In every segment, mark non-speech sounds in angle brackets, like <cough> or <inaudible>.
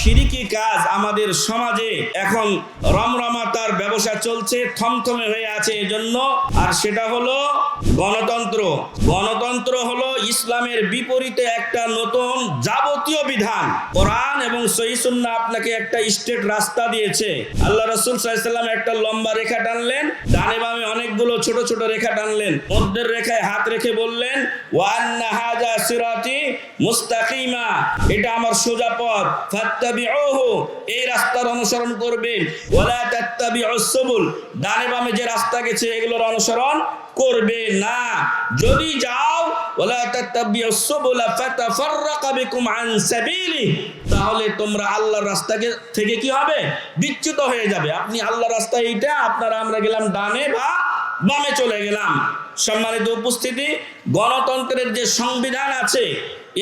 সিরিকি কাজ আমাদের সমাজে এখন রমরমাতার ব্যবসা চলছে, থমথমে হয়ে আছে এজন্য। আর সেটা হলো গণতন্ত্র। গণতন্ত্র হলো ইসলামের বিপরীতে একটা নতুন যাবতীয় বিধান। কোরআন এবং সহিসুন্না আপনাকে একটা স্টেট রাস্তা দিয়েছে। আল্লাহ রসুল সাল্লাম একটা লম্বা রেখা টানলেন, ডানে বামে অনেকগুলো ছোট ছোট রেখা টানলেন। মধ্যের রেখায় হাত রেখে বললেন ওয়ান্না হাজা সিরাতি মুস্তাকিমা। এটা আমার সোজা পথ। এই রাস্তার অনুসরণ ডানে বামে যে রাস্তা গেছে, এগুলোর অনুসরণ করবে না। যদি যাও তাহলে তোমরা আল্লাহর রাস্তাকে থেকে কি হবে? বিচ্যুত হয়ে যাবে। আপনি আল্লাহর রাস্তা এইটা, আপনারা আমরা গেলাম ডানে বা বামে চলে গেলাম। সম্মানিত উপস্থিতি, গণতন্ত্রের যে সংবিধান আছে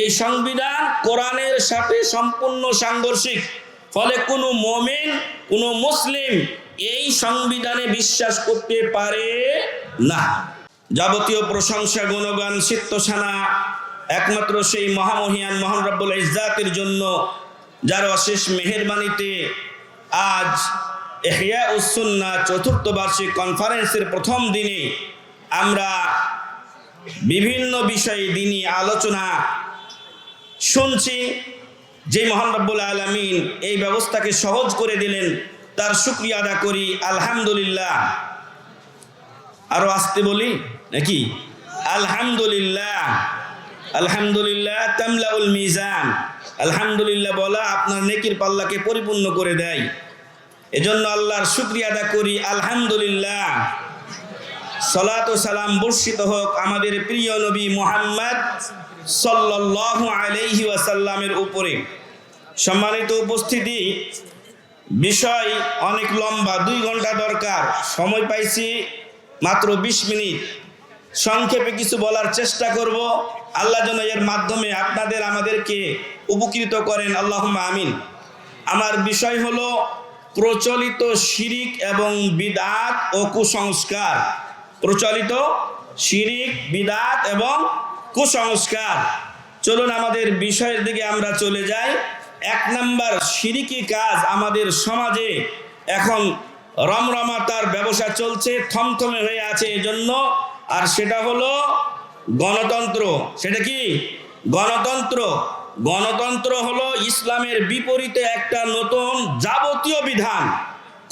এই সংবিধান কোরআনের সাথে সম্পূর্ণ সাংঘর্ষিক। ফলে কোনো মমিন, কোনো মুসলিম এই সংবিধানে বিশ্বাস করতে পারে না। যাবতীয় প্রশংসা, গুণগান চিত্তসানা একমাত্র সেই মহামহিয়ান মহান রব্বুল ইজ্জাতের জন্য, যার অশেষ মেহেরবানিতে আজ এহিয়া উসুন্না চতুর্থ বার্ষিক কনফারেন্সের প্রথম দিনে আমরা বিভিন্ন বিষয়ে দিনই আলোচনা শুনছি যে মহান রব্বুল আলমিন এই ব্যবস্থাকে সহজ করে দিলেন, তার শুক্রিয়া আদা করি, আলহামদুলিল্লাহ। আরও আসতে বলি? নাকি? আলহামদুলিল্লাহ। আলহামদুলিল্লাহ তামলাউল মিজান। আলহামদুলিল্লাহ বলা আপনার নেকির পাল্লাকে পরিপূর্ণ করে দেয়। এজন্য আল্লাহর শুক্রিয়া আদা করি, আলহামদুলিল্লাহ। সলাত সালাম বর্ষিত হোক আমাদের প্রিয় নবী মোহাম্মদ সাল্লাল্লাহু আলাইহি ওয়াসাল্লামের উপরে। সম্মানিত উপস্থিতি, বিষয় অনেক লম্বা, দুই ঘণ্টা দরকার, সময় পাইছি মাত্র বিশ মিনিট। সংক্ষেপে কিছু বলার চেষ্টা করব। আল্লাহ যেন এর মাধ্যমে আপনাদের, আমাদেরকে উপকৃত করেন। আল্লাহ আমিন। আমার বিষয় হলো প্রচলিত শিরিক এবং বিদাত ও কুসংস্কার। প্রচলিত শিরিক, বিদাত এবং কুসংস্কার। চলুন আমাদের বিষয়ের দিকে আমরা চলে যাই। এক নাম্বার শিরিকি কাজ আমাদের সমাজে এখন রমরমাতার ব্যবসা চলছে, থমথমে হয়ে আছে এজন্য। আর সেটা হলো গণতন্ত্র। সেটা কি? গণতন্ত্র। গণতন্ত্র হলো ইসলামের বিপরীতে একটা নতুন যাবতীয় বিধান।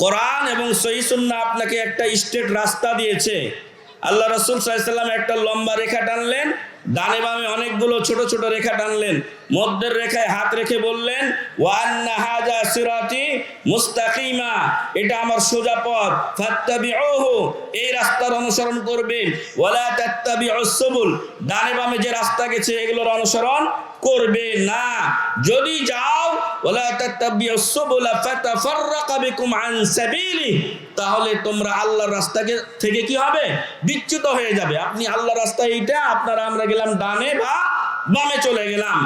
কোরআন এবং সহিসুন্না আপনাকে একটা স্টেট রাস্তা দিয়েছে। আল্লাহ রসুল সাল্লাম একটা লম্বা রেখা টানলেন। ডানে বামে অনেকগুলো ছোট ছোট রেখা টানলেন। মধ্যের রেখায় হাত রেখে বললেন ওয়ান্না মুস্তাকিমা। এটা আমার সোজা পথ। ফাত্তাবিউহু, এই রাস্তার অনুসরণ করবেন। ওয়ালা তাত্তাবিউস সুবুল, ডানে বামে যে রাস্তা গেছে, এগুলোর অনুসরণ করবে না। যদি যাও, ওয়ালা তাত্তাবিউস সুবুলা ফাতাফাররাকা বিকুম আন সাবিলি, তাহলে তোমরা আল্লাহর রাস্তাকে থেকে কি হবে? বিচ্যুত হয়ে যাবে। আপনি আল্লাহর রাস্তা এইটা, আপনারা আমরা গেলাম ডানে বা বামে চলে গেলাম।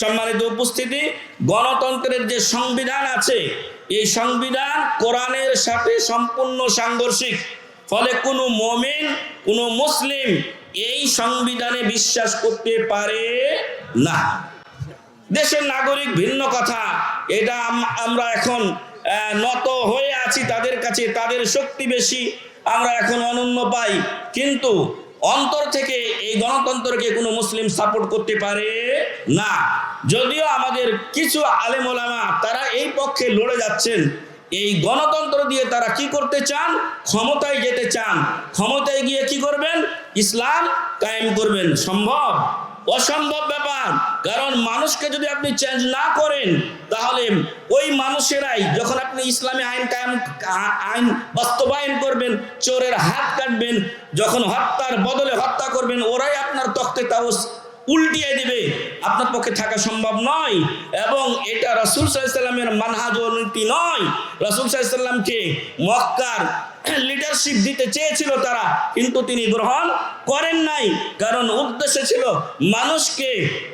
সম্মানিত উপস্থিতি, গণতন্ত্রের যে সংবিধান আছে, এই সংবিধান কোরআনের সাথে সম্পূর্ণ সাংঘর্ষিক। ফলে কোনো মমিন, কোনো মুসলিম এই সংবিধানে বিশ্বাস করতে পারে না। দেশের নাগরিক ভিন্ন কথা। এটা আমরা এখন নত হয়ে আছি তাদের কাছে, তাদের শক্তি বেশি। আমরা এখন অনন্য পাই। কিন্তু অন্তর থেকে এই গণতন্ত্রকে কোনো মুসলিম সাপোর্ট করতে পারে না। যদিও আমাদের কিছু আলেম ওলামা তারা এই পক্ষে লড়ে যাচ্ছেন, এই গণতন্ত্র দিয়ে তারা কি করতে চান? ক্ষমতায় যেতে চান। ক্ষমতায় গিয়ে কি করবেন? ইসলাম কায়েম করবেন। সম্ভব? অসম্ভব ব্যাপার। কারণ মানুষকে যদি আপনি চেঞ্জ না করেন, তাহলে ওই মানুষেরাই যখন আপনি ইসলামী আইন কায়েম, আইন বাস্তবায়ন করবেন, চোরের হাত কাটবেন, যখন হত্যার বদলে হত্যা করবেন, ওরাই আপনার তখ্তে তাওস উল্টিয়ে দিবে। আপনার পক্ষে থাকা সম্ভব নয়। এবং এটা রসুল সাল্লামের মানহাজ নীতি নয়। রসুল সাল্লামকে মক্কার লিডারশিপ দিতে চেয়েছিল তারা, কিন্তু তিনি গ্রহণ করেন নাই। কারণ উদ্দেশ্য ছিল মানুষকে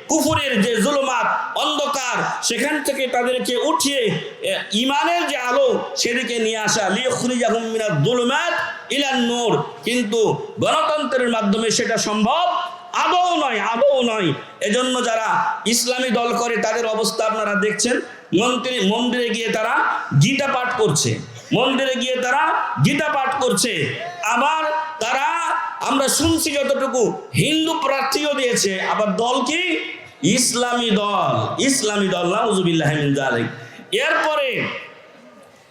কুফুরের যে জুলুমাত, অন্ধকার, সেখান থেকে তাদেরকে উঠিয়ে ইমানের যে আলো, সেদিকে নিয়ে আসা। লিখুরিজাহুম মিনাজ জুলুমাত ইলান নূর। কিন্তু গণতন্ত্রের মাধ্যমে সেটা সম্ভব আদৌ নয় আদৌ নয়। এজন্য যারা ইসলামী দল করে, তাদের অবস্থা আপনারা দেখছেন। মন্দিরে মন্দিরে গিয়ে তারা গীতা পাঠ করছে। মন্দিরে গিয়ে তারা গীতা পাঠ করছে। আবার তারা আমরা শুনছি যতটুকু হিন্দু প্রার্থীও দিয়েছে। আবার দল কি? ইসলামী দল। ইসলামী দল নাউজুবিল্লাহ মিন এরপরে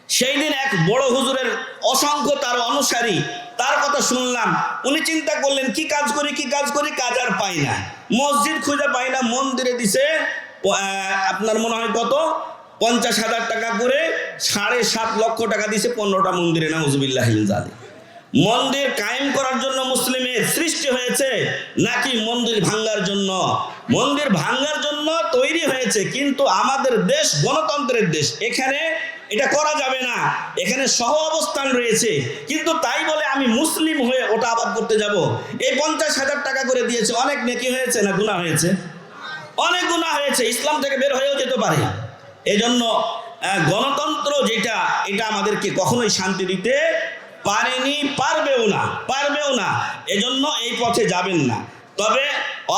সেই দিন এক বড় হুজুরের অসংখ্য তার অনুসারী, তার কথা শুনলাম। উনি চিন্তা করলেন, কি কাজ করি, কি কাজ করি? কাজ আর পাই না। মসজিদ খুঁজে পাই না, মন্দিরে দিছে আপনার মনে হয় কত? পঞ্চাশ হাজার টাকা করে সাড়ে সাত লক্ষ টাকা দিছে পনেরোটা মন্দিরে না হুজুবিল্লাহ জালি মন্দির কায়েম করার জন্য মুসলিমের সৃষ্টি হয়েছে নাকি মন্দির ভাঙ্গার জন্য? মন্দির ভাঙ্গার জন্য তৈরি হয়েছে, কিন্তু আমাদের দেশ গণতন্ত্রের দেশ। এখানে এটা করা যাবে না। এখানে সহ অবস্থান রয়েছে। কিন্তু তাই বলে আমি মুসলিম হয়ে ওটা আবাদ করতে যাব। এই পঞ্চাশ হাজার টাকা করে দিয়েছে অনেক নেকি হয়েছে না গুণা হয়েছে? অনেক গুণা হয়েছে, ইসলাম থেকে বের হয়েও যেতে পারে। এজন্য গণতন্ত্র যেটা, এটা আমাদেরকে কখনোই শান্তি দিতে পারেনি, পারবেও না পারবেও না। এজন্য এই পথে যাবেন না। তবে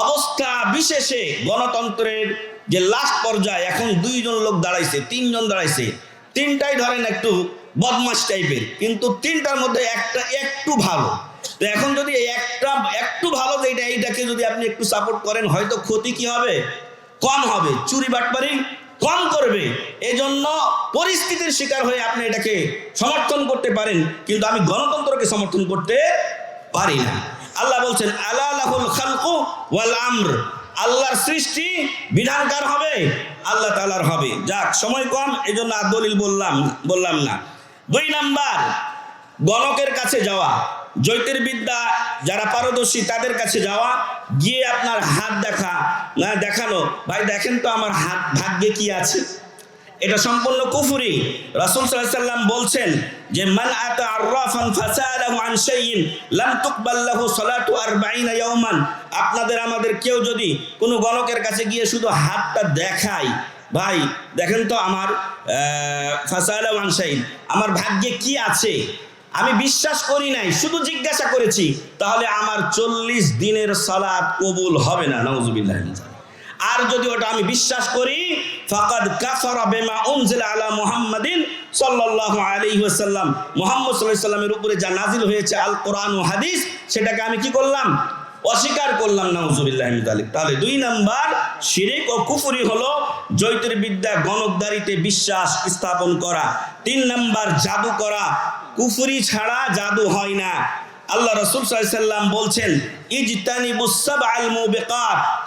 অবস্থা বিশেষে গণতন্ত্রের যে লাস্ট পর্যায়ে, এখন দুইজন লোক দাঁড়াইছে, তিনজন দাঁড়াইছে। তিনটাই ধরেন একটু বদমাস টাইপের, কিন্তু তিনটার মধ্যে একটা একটু ভালো। তো এখন যদি একটা, একটু ভালো যেটা এইটাকে যদি আপনি একটু সাপোর্ট করেন, হয়তো ক্ষতি কি হবে? কম হবে। চুরি বাটপারি কম করবে। এজন্য পরিস্থিতির শিকার হয়ে আপনি এটাকে সমর্থন করতে পারেন, কিন্তু আমি গণতন্ত্রকে সমর্থন করতে পারি না। আল্লাহ বলছেন আল্লাহ খালকু ওয়াল আমর। আল্লাহর সৃষ্টি বিধানকার হবে? আল্লাহ তালার হবে। যাক, সময় কম, এজন্য আর দলিল বললাম বললাম না। দুই নাম্বার, গণকের কাছে যাওয়া। জ্যোতির্বিদ্যা যারা পারদর্শী তাদের কাছে যাওয়া, গিয়ে আপনার হাত দেখা। না দেখানো ভাই, দেখেন তো আমার হাত, ভাগ্যে কি আছে? এটা সম্পূর্ণ কুফুরি। রাসূল সাল্লাম বলছেন যে, মান আতা আররাফান ফাসালাহু আন শাইইন, লাম তুকবাল সালাতু 40 ইয়াওমান আপনাদের, আমাদের কেউ যদি কোনো গণকের কাছে গিয়ে শুধু হাতটা দেখায়, ভাই, দেখেন তো আমার ফাসালাহু আন শাইইন, আমার ভাগ্যে কি আছে? আমি বিশ্বাস করি নাই শুধু জিজ্ঞাসা করেছি তাহলে আমার চল্লিশ দিনের সালাত কবুল হবে না নাউজুবিল্লাহ মিন আর যদি ওটা আমি বিশ্বাস করি ফাকাদ কাফারা বেমা উনজিলা আলা মুহাম্মাদিন সাল্লাল্লাহু আলাইহি ওয়াসাল্লাম। মুহাম্মদ সাল্লাল্লাহু আলাইহি সাল্লামের উপরে যা নাজিল হয়েছে আল কোরআন ও হাদিস সেটাকে আমি কি করলাম? অস্বীকার করলাম নাউজুবিল্লাহ। তাহলে দুই নাম্বার শিরিক ও কুফরি হলো জ্যোতির্বিদ্যা গণকদারিতে বিশ্বাস স্থাপন করা। তিন নাম্বার জাদু করা। কুফরি ছাড়া জাদু হয় না। আল্লাহ রসুল সাল্লাম বলছেন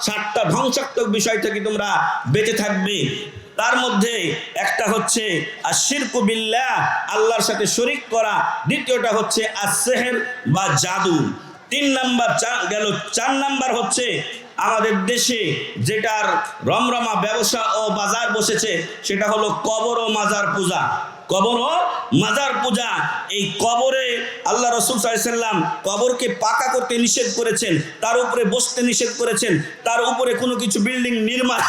সাতটা ধ্বংসাত্মক বিষয় থেকে তোমরা বেঁচে থাকবে। তার মধ্যে একটা হচ্ছে বিল্লাহ, আল্লাহর সাথে শরিক করা। দ্বিতীয়টা হচ্ছে আসেহের বা জাদু। তিন নাম্বার গেল চার নাম্বার হচ্ছে আমাদের দেশে যেটার রমরমা ব্যবসা ও বাজার বসেছে, সেটা হলো কবর ও মাজার পূজা। কবর ও মাজার পূজা। এই কবরে আল্লাহ রসুল সাল্লাম কবরকে পাকা করতে নিষেধ করেছেন, তার উপরে বসতে নিষেধ করেছেন, তার উপরে কোনো কিছু বিল্ডিং নির্মাণ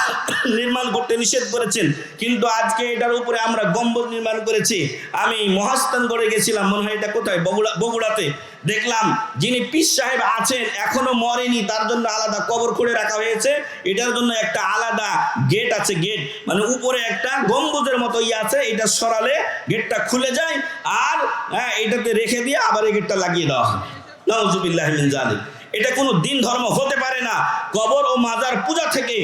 নির্মাণ করতে নিষেধ করেছেন। কিন্তু আজকে এটার উপরে আমরা গম্বর নির্মাণ করেছি। আমি মহাস্থানগড়ে গেছিলাম, মনে হয় এটা কোথায়? বগুড়া বগুড়াতে। দেখলাম যিনি পিস সাহেব আছেন, এখনও মরেনি, তার জন্য আলাদা কবর করে রাখা হয়েছে। এটার জন্য একটা আলাদা গেট আছে গেট মানে উপরে একটা গম্বুজের মতো ইয়ে আছে, এটা সরালে গেটটা খুলে যায় আর হ্যাঁ এটাতে রেখে দিয়ে আবার এই গেটটা লাগিয়ে দেওয়া হয়। নাউজুবিল্লাহ মিন জালিক এটা কোনো দিন ধর্ম হতে পারে না। কবর ও মাজার পূজা থেকে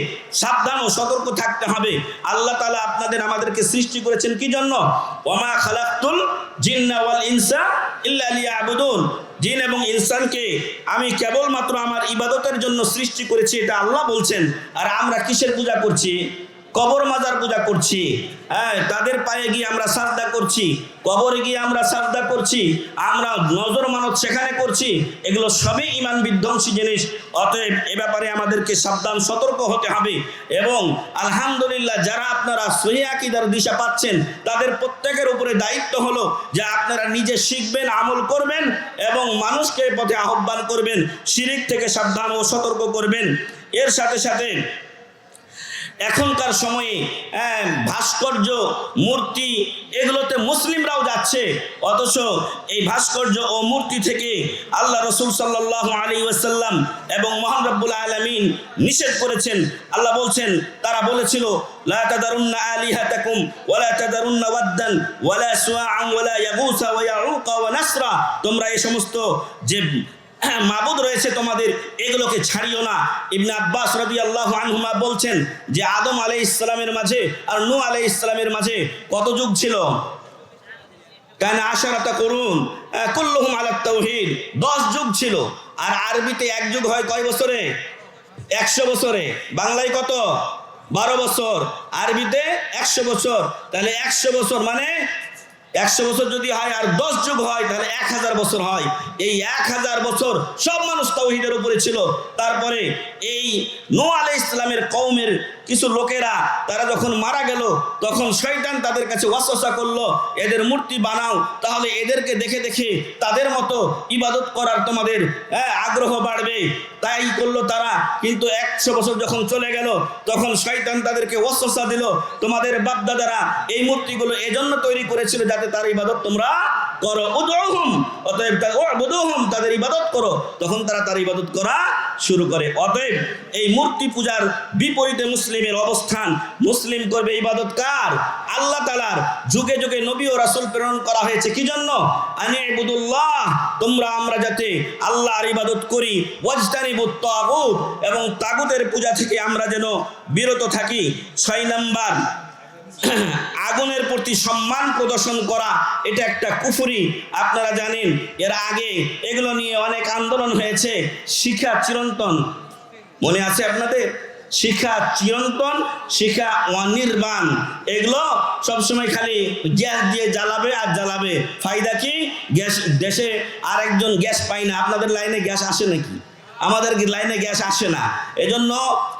সাবধান ও সতর্ক থাকতে হবে। আল্লাহ তাআলা আপনাদের আমাদেরকে সৃষ্টি করেছেন কি জন্য? ওমা খালাক্তুল জিন্না ওয়াল ইনসা ইল্লা লিয়াবুদুন। জিন এবং ইনসানকে আমি কেবলমাত্র আমার ইবাদতের জন্য সৃষ্টি করেছি, এটা আল্লাহ বলছেন। আর আমরা কিসের পূজা করছি? কবর মাজার পূজা করছি। হ্যাঁ তাদের পায়ে গিয়ে আমরা সাজদা করছি। কবরে গিয়ে আমরা সাজদা করছি। আমরা নজর মানত সেখানে করছি। এগুলো সবই ইমান বিধ্বংসী জিনিস। অতএব এ ব্যাপারে আমাদেরকে সাবধান, সতর্ক হতে হবে। এবং আলহামদুলিল্লাহ যারা আপনারা সহি আকিদার দিশা পাচ্ছেন, তাদের প্রত্যেকের উপরে দায়িত্ব হলো যে আপনারা নিজে শিখবেন, আমল করবেন এবং মানুষকে পথে আহ্বান করবেন, শিরিক থেকে সাবধান ও সতর্ক করবেন। এর সাথে সাথে এখনকার সময়ে হ্যাঁ, ভাস্কর্য মূর্তি এগুলোতে মুসলিমরাও যাচ্ছে। অথচ এই ভাস্কর্য ও মূর্তি থেকে আল্লাহ রসুল সাল্লাহ আলী ওয়াসাল্লাম এবং মহান রব্বুল আলমিন নিষেধ করেছেন। আল্লাহ বলছেন তারা বলেছিল তোমরা এই সমস্ত যে <clears throat> মাবুদ রয়েছে তোমাদের, এগুলোকে ছাড়িও না। ইবনে আব্বাস রাদিয়াল্লাহু আনহুমা বলছেন যে আদম আলাইহিস ইসলামের মাঝে আর নূহ আলাইহিস ইসলামের মাঝে কত যুগ ছিল? কেন আশারাতা করুন কুল্লুহুম আলা তাওহীদ 10 যুগ ছিল। আর আরবিতে এক যুগ হয় কয় বছরে? একশো বছরে। বাংলায় কত? বারো বছর। আরবিতে একশো বছর। তাহলে একশো বছর মানে একশো বছর যদি হয় আর দশ যুগ হয় তাহলে এক হাজার বছর হয়। এই এক হাজার বছর সব মানুষ তৌহিদের উপরে ছিল। তারপরে এই নো আলাই ইসলামের কৌমের কিছু লোকেরা তারা যখন মারা গেল তখন শয়তান তাদের কাছে ওয়াসওয়াসা করল এদের মূর্তি বানাও তাহলে এদেরকে দেখে দেখে তাদের মতো ইবাদত করার তোমাদের হ্যাঁ, আগ্রহ বাড়বে। তাই করল তারা। কিন্তু একশো বছর যখন চলে গেল তখন শয়তান তাদেরকে ওয়াসওয়াসা দিল তোমাদের বাপদাদারা এই মূর্তিগুলো এজন্য তৈরি করেছিল যাতে তার ইবাদত তোমরা করো। উদুহুম অতএব উদুহুম তাদের ইবাদত করো। তখন তারা তার ইবাদত করা শুরু করে। অতএব এই মূর্তি পূজার বিপরীতে মুসলিমের অবস্থান। মুসলিম করবে ইবাদত কার? আল্লাহ তালার যুগে যুগে নবী ও রাসূল প্রেরণ করা হয়েছে। কি জন্য আনি ইবুদুল্লাহ, তোমরা আমরা যাতে আল্লাহর ইবাদত করি। ওয়াজতানিবুত তাগুত, এবং তাগুতের পূজা থেকে আমরা যেন বিরত থাকি। ছয় নাম্বার <clears throat> আগুনের প্রতি সম্মান প্রদর্শন করা, এটা একটা কুফুরি। আপনারা জানেন, এর আগে এগুলো নিয়ে অনেক আন্দোলন হয়েছে। শিখা চিরন্তন। মনে আছে আপনাদের? শিখা চিরন্তন, শিখা অনির্বাণ। এগুলো সবসময় খালি গ্যাস দিয়ে জ্বালাবে আর জ্বালাবে। ফায়দা কি? গ্যাস, দেশে আরেকজন গ্যাস পায় না। আপনাদের লাইনে গ্যাস আসে নাকি? আমাদের লাইনে গ্যাস আসে না। এজন্য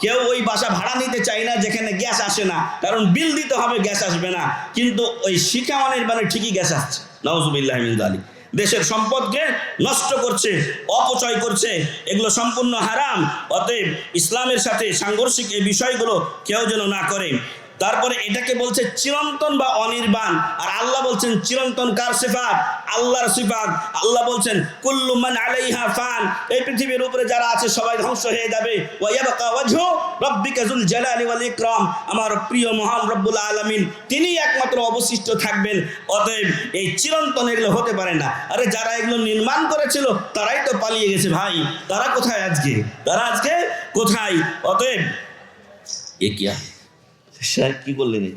কেউ ওই বাসা ভাড়া নিতে চায় না, যেখানে গ্যাস আসে না। কারণ বিল দিতে হবে গ্যাস আসবে না। কিন্তু ওই শিখা অনির্বাণে ঠিকই গ্যাস আসছে। নওয়াজুবিল্লাহ আলী দেশের সম্পদকে নষ্ট করছে, অপচয় করছে, এগুলো সম্পূর্ণ হারাম। অতএব ইসলামের সাথে সাংঘর্ষিক এই বিষয়গুলো কেউ যেন না করে। তারপরে এটাকে বলছে চিরন্তন বা অনির্বাণ। আর আল্লাহ বলছেন, চিরন্তন কার সিফাত? আল্লাহর সিফাত। আল্লাহ বলছেন, কুল্লু মান আলাইহা ফান। এই পৃথিবীর উপরে যারা আছে, সবাই ধ্বংস হয়ে যাবে। ওয়া ইয়াবকা ওয়াজহু রাব্বিকা যুল জালালি ওয়াল ইকরাম। আমার প্রিয় মহান রব্বুল আলামিন, তিনি একমাত্র অবশিষ্ট থাকবেন। অতএব এই চিরন্তন এগুলো হতে পারে না। আরে যারা এগুলো নির্মাণ করেছিল, তারাই তো পালিয়ে গেছে ভাই। তারা কোথায় আজকে? তারা আজকে কোথায়? অতএব এ কিয়া সাহেব কি এই?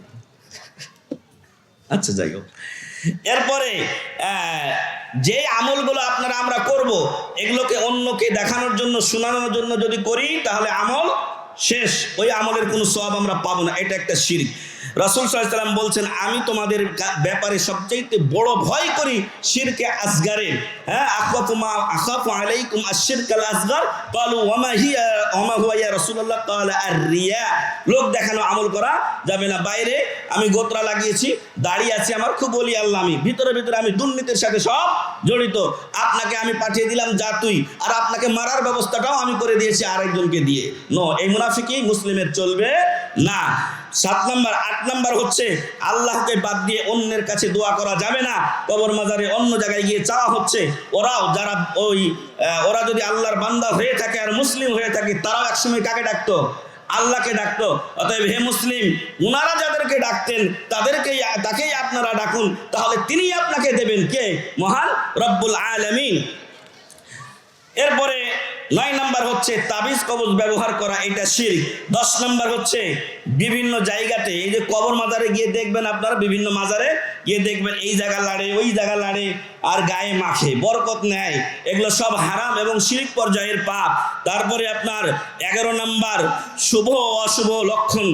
আচ্ছা যাই হোক এরপরে যে আমলগুলো আপনারা আমরা করব, এগুলোকে অন্যকে দেখানোর জন্য, শোনানোর জন্য যদি করি, তাহলে আমল শেষ, ওই আমলের কোনো সব আমরা পাবো না, এটা একটা শিরিক। রাসুল সাল্লাম বলছেন, আমি তোমাদের ব্যাপারে সবচাইতে বড় ভয় করি শিরকে আসগারে হ্যাঁ আখাফুমা আখাফু আলাইকুম আশিরকাল আসগার। কালু ওয়ামা হিয়া, ওয়ামা হুয়া রাসূলুল্লাহ, ক্বালা আর রিয়া লোক দেখানো আমল করা যাবে না। বাইরে আমি গোত্রা লাগিয়েছি, দাড়ি আছে আমার, খুব বলি আল্লাহ আমি। ভিতরে ভিতরে আমি দুর্নীতির সাথে সব জড়িত। আপনাকে আমি পাঠিয়ে দিলাম যা তুই, আর আপনাকে মারার ব্যবস্থাটাও আমি করে দিয়েছি আরেকজনকে দিয়ে। নো এই মুনাফিকি মুসলিমের চলবে? না। সাত নাম্বার, আট নাম্বার হচ্ছে আল্লাহকে বাদ দিয়ে অন্যের কাছে দোয়া করা যাবে না। কবর মাজারে অন্য জায়গায় গিয়ে চাওয়া হচ্ছে। ওরাও যারা ওই ওরা যদি আল্লাহর বান্দা হয়ে থাকে আর মুসলিম হয়ে থাকে, তারাও একসময় কাকে ডাকতো? আল্লাহকে ডাকতো। অতএব হে মুসলিম, উনারা যাদেরকে ডাকতেন, তাদেরকেই, তাকেই আপনারা ডাকুন। তাহলে তিনি আপনাকে দেবেন কে? মহান রব্বুল আলামিন। এরপরে নয় নাম্বার হচ্ছে তাবিজ কবজ ব্যবহার করা, এটা শির দশ নাম্বার হচ্ছে বিভিন্ন জায়গাতে, এই যে কবর মাজারে গিয়ে দেখবেন আপনারা, বিভিন্ন মাজারে গিয়ে দেখবেন এই জায়গা লাড়ে, ওই জায়গা লাড়ে, আর গায়ে মাখে, বরকত নেয়। এগুলো সব হারাম এবং শিরিক পর্যায়ের পাপ। তারপরে আপনার এগারো নাম্বার, শুভ অশুভ লক্ষণ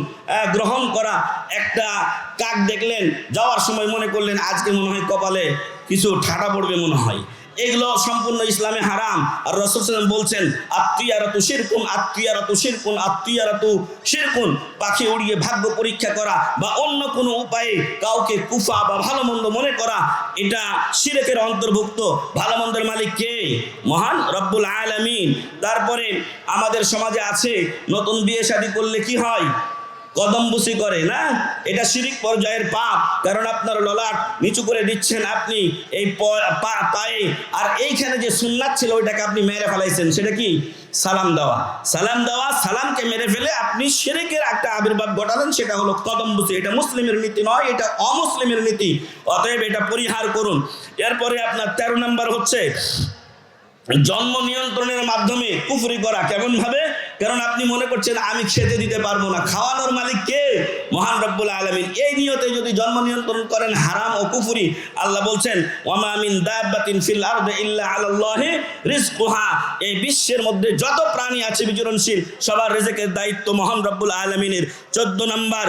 গ্রহণ করা। একটা কাক দেখলেন, যাওয়ার সময় মনে করলেন, আজকে মনে হয় কপালে কিছু ঠাটা পড়বে মনে হয়। এগুলো সম্পূর্ণ ইসলামে হারাম। আর রসুল বলছেন আত্মীয়ারা তু শিরকুন আত্মীয়ারা তু শিরকুন আত্মীয়ারা তু শিরকুন। পাখি উড়িয়ে ভাগ্য পরীক্ষা করা বা অন্য কোনো উপায়ে কাউকে কুফা বা ভালো মন্দ মনে করা, এটা শিরেকের অন্তর্ভুক্ত। ভালো মন্দের মালিক কে? মহান রব্বুল আলামিন। তারপরে আমাদের সমাজে আছে, নতুন বিয়ে শাদী করলে কি হয়? কদমবুসি করে, না? এটা শিরিক পর্যায়ের পাপ, কারণ আপনার ললাট নিচু করে দিচ্ছেন আপনি এই পায়ে। আর এইখানে যে সুন্নাত ছিল, ওইটাকে আপনি মেরে ফেলাইছেন, সেটা কি? সালাম দেওয়া। সালাম দেওয়া, সালামকে মেরে ফেলে আপনি শিরিকের একটা আবির্ভাব ঘটালেন, সেটা হলো কদমবুসি এটা মুসলিমের নীতি নয়, এটা অমুসলিমের নীতি। অতএব এটা পরিহার করুন। এরপরে আপনার তেরো নাম্বার হচ্ছে জন্ম নিয়ন্ত্রণের মাধ্যমে কুফরি করা কেমন ভাবে? কারণ আপনি মনে করছেন, আমি খেতে দিতে পারব না। খাওয়ানোর মালিক কে? মহান রব্বুল আলমিন। এই নিয়তে যদি জন্ম নিয়ন্ত্রণ করেন, হারাম ও কুফুরি, আল্লাহ বলছেন ওয়ামা মিন দাব্বাতিন ফিল আরদি ইল্লা আলাল্লাহি রিজকুহা এই বিশ্বের মধ্যে যত প্রাণী আছে বিচরণশীল, সবার রিজেকের দায়িত্ব মহান রব্বুল আলমিনের। চোদ্দ নম্বর,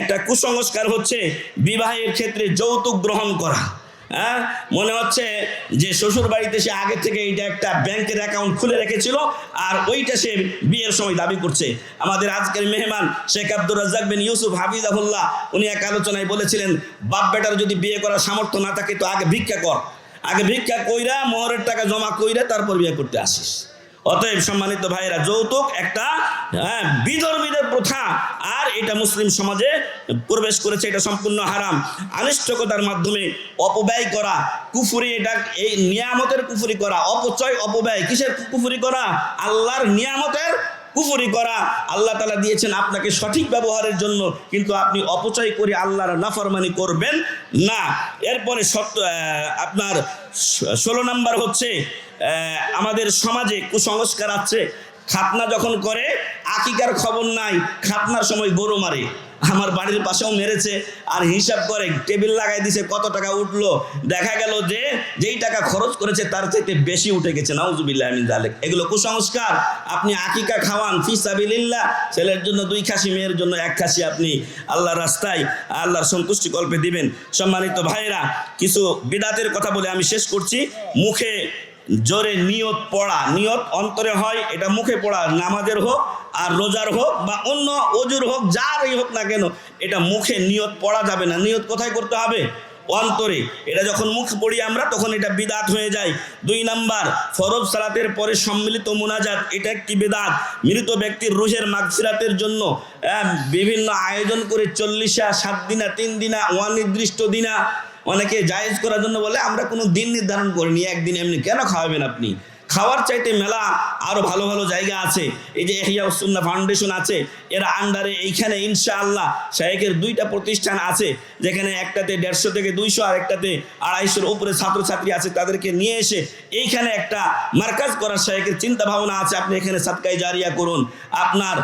একটা কুসংস্কার হচ্ছে, বিবাহের ক্ষেত্রে যৌতুক গ্রহণ করা। হ্যাঁ? মনে হচ্ছে যে শ্বশুর বাড়িতে সে আগে থেকে এইটা একটা ব্যাংকের অ্যাকাউন্ট খুলে রেখেছিল আর ওইটা সে বিয়ের সময় দাবি করছে। আমাদের আজকের মেহমান শেখ আব্দুর রাজ্জাক বিন ইউসুফ হাফিজাহুল্লাহ, উনি এক আলোচনায় বলেছিলেন, বাপ বেটার যদি বিয়ে করার সামর্থ্য না থাকে তো আগে ভিক্ষা কর। আগে ভিক্ষা কইরা মোহরের টাকা জমা কইরা তারপর বিয়ে করতে আসিস। অতএব সম্মানিত ভাইয়েরা যৌতুক একটা হ্যাঁ, বিধর্মীদের প্রথা আর এটা মুসলিম সমাজে প্রবেশ করেছে এটা সম্পূর্ণ হারাম। আনিষ্টকতার মাধ্যমে অপব্যয় করা কুফুরি এটা এই নিয়ামতের কুফুরি করা অপচয় অপব্যয় কিসের কুফুরি করা? আল্লাহর নিয়ামতের কুফুরি করা, আল্লাহ তালা দিয়েছেন আপনাকে সঠিক ব্যবহারের জন্য, কিন্তু আপনি অপচয় করে আল্লাহর নাফরমানি করবেন না। এরপরে সত্য আপনার ষোলো নাম্বার হচ্ছে আমাদের সমাজে কুসংস্কার আছে। খাতনা যখন করে, আকিকার খবর নাই, খাতনার সময় গরু মারে। আমার বাড়ির পাশেও মেরেছে আর হিসাব করে টেবিল লাগাই দিছে, কত টাকা উঠল। দেখা গেল যে যেই টাকা খরচ করেছে তার চাইতে বেশি উঠে গেছে, নাউজুবিল্লাহ এগুলো কুসংস্কার। আপনি আকিকা খাওয়ান ফিসাবিল্লাহ ছেলের জন্য দুই খাসি, মেয়ের জন্য এক খাসি আপনি আল্লাহর রাস্তায়, আল্লাহর সন্তুষ্টি কল্পে দিবেন। সম্মানিত ভাইরা কিছু বিদাতের কথা বলে আমি শেষ করছি। মুখে জোরে নিয়ত পড়া। নিয়ত অন্তরে হয়, এটা মুখে পড়া, নামাজের হোক আর রোজার হোক বা অন্য অজুর হোক, যারই হোক না কেন, এটা মুখে নিয়ত পড়া যাবে না। নিয়ত কোথায় করতে হবে? অন্তরে। এটা যখন মুখ পড়ি আমরা, তখন এটা বিদাত হয়ে যায়। দুই নাম্বার, ফরজ সালাতের পরে সম্মিলিত মোনাজাত, এটা একটি বেদাত। মৃত ব্যক্তির রুহের মাগফিরাতের জন্য বিভিন্ন আয়োজন করে চল্লিশা সাত দিনা তিন দিনা অনির্দিষ্ট দিনা অনেকে জায়েজ করার জন্য বলে, আমরা কোনো দিন নির্ধারণ করিনি, একদিন এমনি কেন খাওয়াবেন আপনি? খাওয়ার চাইতে মেলা আরও ভালো ভালো জায়গা আছে। এই যে এহিয়া উসুন্না ফাউন্ডেশন আছে, এর আন্ডারে এইখানে ইনশাআল্লাহ শাহেকের দুইটা প্রতিষ্ঠান আছে, যেখানে একটাতে দেড়শো থেকে দুইশো আর একটাতে আড়াইশোর উপরে ছাত্রছাত্রী আছে, তাদেরকে নিয়ে এসে এইখানে একটা মার্কাজ করার শাহেকের চিন্তা ভাবনা আছে, আপনি এখানে সাতকাই জারিয়া করুন। আপনার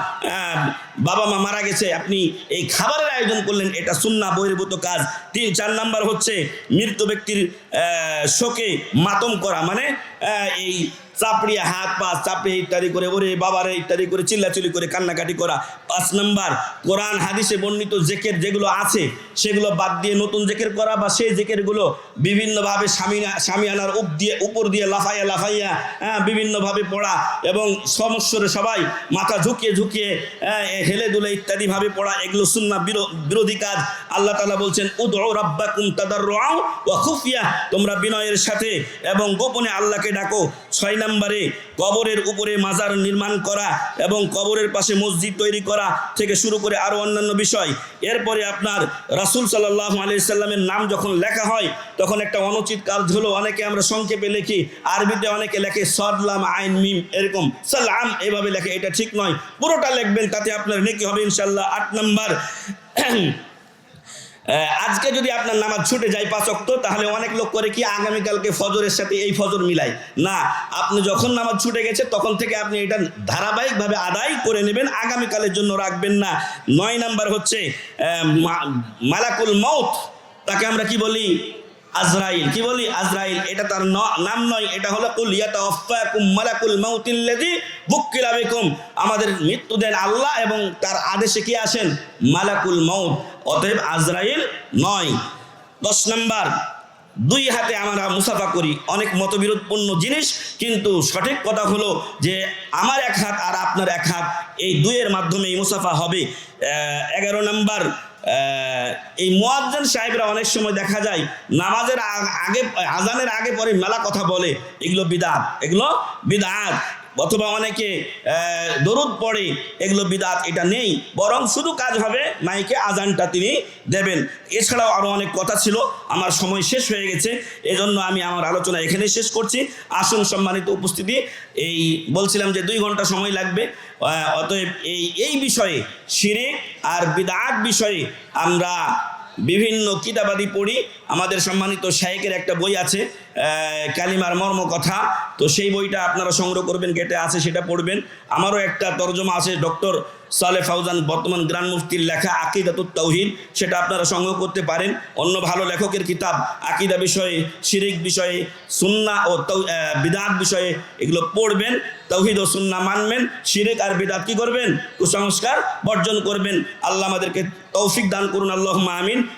বাবা মা মারা গেছে, আপনি এই খাবারের আয়োজন করলেন, এটা সুন্না বহির্ভূত কাজ। তিন, চার নাম্বার হচ্ছে মৃত ব্যক্তির শোকে মাতম করা মানে এই চাপড়িয়া হাত পা চাপড়ে ইত্যাদি করে ওরে বাবারে ইত্যাদি করে চিল্লাচিল্লি করে কান্নাকাটি করা। পাঁচ নাম্বার কোরআন হাদিসে বর্ণিত জেকের যেগুলো আছে সেগুলো বাদ দিয়ে নতুন জেকের করা বা সেই জেকেরগুলো বিভিন্নভাবে স্বামীনা স্বামীয়ানার উপ দিয়ে উপর দিয়ে লাফাইয়া লাফাইয়া হ্যাঁ বিভিন্নভাবে পড়া এবং সমস্যরে সবাই মাথা ঝুঁকিয়ে ঝুঁকিয়ে হ্যাঁ, হেলে দুলে ইত্যাদিভাবে পড়া এগুলো বিরো- বিরোধী কাজ। আল্লাহ তালা বলছেন উদউ রাব্বাকুম তাদাররুআ ওয়া খুফিয়া। তোমরা বিনয়ের সাথে এবং গোপনে আল্লাহকে ডাকো। ছয় নম্বরে কবরের উপরে মাজার নির্মাণ করা এবং কবরের পাশে মসজিদ তৈরি করা থেকে শুরু করে আরও অন্যান্য বিষয়। এরপরে আপনার রাসূল সাল্লাল্লাহু আলাইহি সাল্লামের নাম যখন লেখা হয়, তখন একটা অনুচিত কাজ হলো, অনেকে আমরা সংক্ষেপে লিখি, আরবিতে অনেকে লেখে সদলাম আইন মিম, এরকম সালাম এভাবে লেখে, এটা ঠিক নয়। পুরোটা লেখবেন, তাতে আপনার নেকি হবে ইনশাল্লাহ আট নাম্বার আজকে যদি আপনার নামাজ ছুটে যায় পাঁচ অক্ত তাহলে অনেক লোক করে কি আগামীকালকে ফজরের সাথে এই ফজর মিলাই না, আপনি যখন নামাজ ছুটে গেছে, তখন থেকে আপনি এটা ধারাবাহিকভাবে আদায় করে নেবেন, আগামীকালের জন্য রাখবেন না। নয় নাম্বার হচ্ছে মালাকুল মৌত তাকে আমরা কি বলি? আজরাইল। কি বলি? আজরাইল, এটা তার নাম নয়, এটা হলো কুল ইয়াতাওয়াফাকুম মালাকুল মাউতিল্লাযী বুক্কিলা বিকুম। আমাদের মৃত্যু দেন আল্লাহ এবং তার আদেশে কি আসেন? মালাকুল মাউত। অতএব আজরাইল নয়। দশ নম্বর, দুই হাতে আমরা মুসাফা করি। অনেক মতবিরোধপূর্ণ জিনিস, কিন্তু সঠিক কথা হলো যে আমার এক হাত আর আপনার এক হাত, এই দুইয়ের মাধ্যমে মুসাফা হবে। এগারো নাম্বার এই মোয়াজ্জেন সাহেবরা অনেক সময় দেখা যায় নামাজের আগে, আজানের আগে পরে মেলা কথা বলে। এগুলো বিদাত এগুলো বিদাত। অথবা অনেকে দরুদ পড়ে, এগুলো বিদাত, এটা নেই। বরং শুধু কাজ হবে মাইকে আজানটা তিনি দেবেন। এছাড়াও আরও অনেক কথা ছিল, আমার সময় শেষ হয়ে গেছে, এজন্য আমি আমার আলোচনা এখানে শেষ করছি। আসুন সম্মানিত উপস্থিতি, এই বলছিলাম যে দুই ঘণ্টা সময় লাগবে অতএব এই এই বিষয়ে শিরিক আর বিদাত বিষয়ে আমরা বিভিন্ন কিতাবাদি পড়ি। আমাদের সম্মানিত শায়েকের একটা বই আছে কালিমার মর্ম কথা। তো সেই বইটা আপনারা সংগ্রহ করবেন, গেটে আছে সেটা পড়বেন। আমারও একটা তর্জমা আছে, ডক্টর সালে ফাউজান বর্তমান গ্রান মুফতির লেখা আকিদাতুত তৌহিদ সেটা আপনারা সংগ্রহ করতে পারেন। অন্য ভালো লেখকের কিতাব, আকিদা বিষয়ে, শিরিক বিষয়ে, সুন্না ও বিদাত বিষয়ে এগুলো পড়বেন। তৌহিদ ও সুন্না মানবেন। শিরিক আর বিদাত কি করবেন? কুসংস্কার বর্জন করবেন। আল্লাহ আমাদেরকে তৌফিক দান করুন। আল্লাহ আমিন।